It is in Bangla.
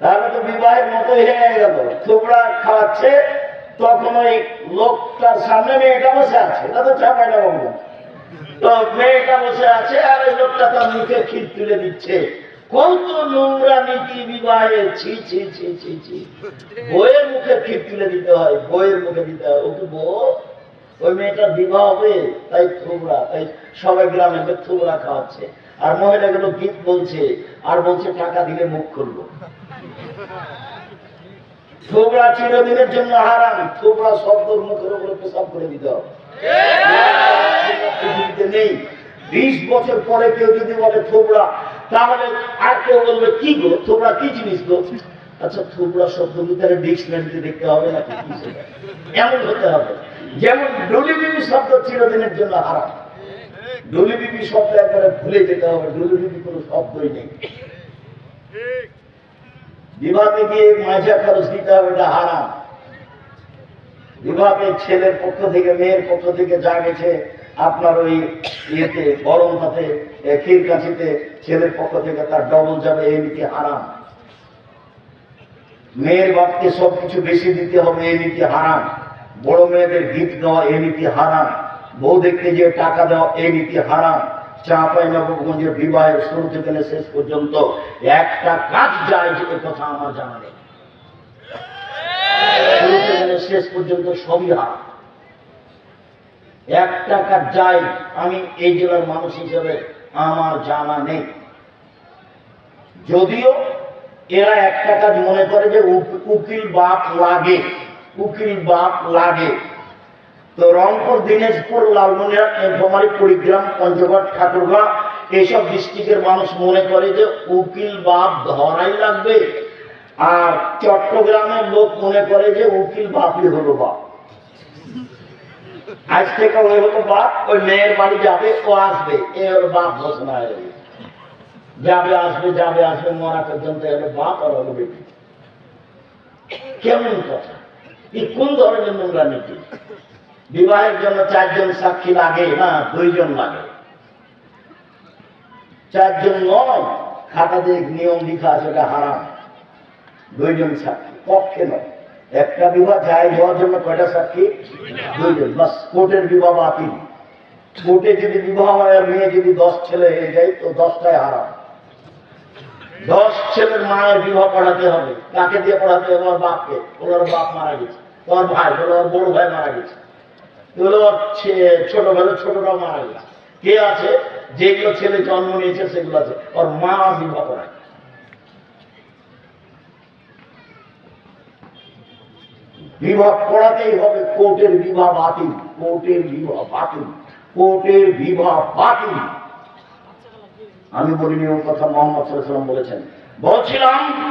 তাহলে তো বিবাহের মতো হয়ে গেল। তোমরা খাওয়াচ্ছে তখন ওই লোকটার সামনে মেয়েটা বসে আছে। এটা তো চাপাই না বাবু। তো মেয়েটা বসে আছে আর ওই লোকটা তার মুখে ক্ষীর তুলে দিচ্ছে। কত নোংরা নীতি বিবাহে? ছি ছি ছি ছি ছি। বইয়ের মুখে ক্ষীর তুলে দিতে হয় বইয়ের মুখে দিতে হয়। ওকে বউ? ওই মেয়েটার বিবাহ হবে? তাই থুবড়া তাই সবাই গ্রামে থুবড়া খাওয়াচ্ছে। আর মহিলা মহিলাগুলো গীত বলছে, আর বলছে, টাকা দিলে মুখ খুলবো। থোবড়া চিরদিনের জন্য হারাম। থোবড়া শব্দর মুখের উপরে পেশাব করে দিতে হবে। নেই। বিশ বছর পরে কেউ যদি বলে থোবড়া তাহলে আর কেউ বলবে কি গো? থোবড়া কি জিনিস গো? আচ্ছা থোবড়া শব্দ ভিতরে ডিকশনারিতে দেখতে হবে নাকি? কি এমন হতে হবে। যেমন ডলি বিবি শব্দ চিরদিনের জন্য হারাম। ডলি বিবি শব্দ একবারে ভুলে যেতে হবে। ডলি বিবি কোনো শব্দই নেই। বিবাহে গিয়ে মাঝা খরচ দিতে হবে এটা হারাম বিবাহে ছেলের পক্ষ থেকে মেয়ের পক্ষ থেকে যা গেছে আপনার ওই ইয়েতে এ, ক্ষীর কাছিতে ছেলের পক্ষ থেকে তার ডবল যাবে এই নীতি হারাম। মেয়ের বাপকে সব কিছু বেশি দিতে হবে এই নীতি হারাম। বড় মেয়েদের গীত দেওয়া এই নীতি হারাম। বউ দেখতে যে টাকা দেওয়া এই নীতি হারাম। চাঁপাই নবগঞ্জের বিবাহের শুরু থেকে শেষ পর্যন্ত, একটা কাজ যায় যে কথা আমার জানা নেই। শেষ পর্যন্ত সবই হারাম। এক টাকা যাই আমি এই জেলার মানুষ হিসেবে আমার জানা নেই। যদিও এরা একটা কাজ মনে করে যে উকিল বাপ লাগে, উকিল বাপ লাগে। রংপুর, দিনাজপুর লালমনিয়া নীলফামারী কুড়িগ্রাম, পঞ্চগড়, ঠাকুরগাঁ, এইসব ডিস্ট্রিক্টের মানুষ মনে করে যে উকিল বাপ ধরাই লাগবে। আর চট্টগ্রামের লোক মনে করে যে উকিল বাপই হলো বাপ। আজ থেকে ওই হলো বাপ, ওই মেয়ের বাড়ি যাবে, ও আসবে, এ ওর বাপ ঘোষণা হয়ে যাবে। আসবে যাবে, আসবে, মরা পর্যন্ত হলো বাপ আর হলো বেটি। কেমন কথা? এই কোন ধরনের নোংরা নীতি বিবাহের জন্য চারজন সাক্ষী লাগে না, দুইজন লাগে? চারজন নয়, খাতাতে নিয়ম লিখা আছে ওটা হারাম। দুইজন সাক্ষী, পক্ষে নয়। একটা বিবাহ যায় হওয়ার জন্য কয়টা সাক্ষী? দুইজন। বাস, কোর্টের বিবাহ বাতিল। কোর্টে যদি বিবাহ আর মেয়ে যদি দশ ছেলে হয়ে যায়, তো দশটায় হারাম। দশ ছেলের মায়ের বিবাহ পড়াতে হবে। কাকে দিয়ে পড়াতে হবে? ওর বাপকে। ওনার বাপ মারা গেছে। তোমার ভাই, ওর বড় ভাই মারা গেছে। এগুলো ওর ছে- ছোটবেলা ছোটরাও মারা কে আছে? যেগুলো ছেলে জন্ম নিয়েছে, সেগুলো আছে। ওর মা বিবাহ বিবাহ পড়াতেই হবে, কোর্টের বিবাহ বাতিল, কোর্টের বিবাহ বাতিল, কোর্টের বিবাহ বাতিল। আমি বলিনি ও কথা মোহাম্মদ ওয়াসাল্লাম বলেছেন। বলছিলাম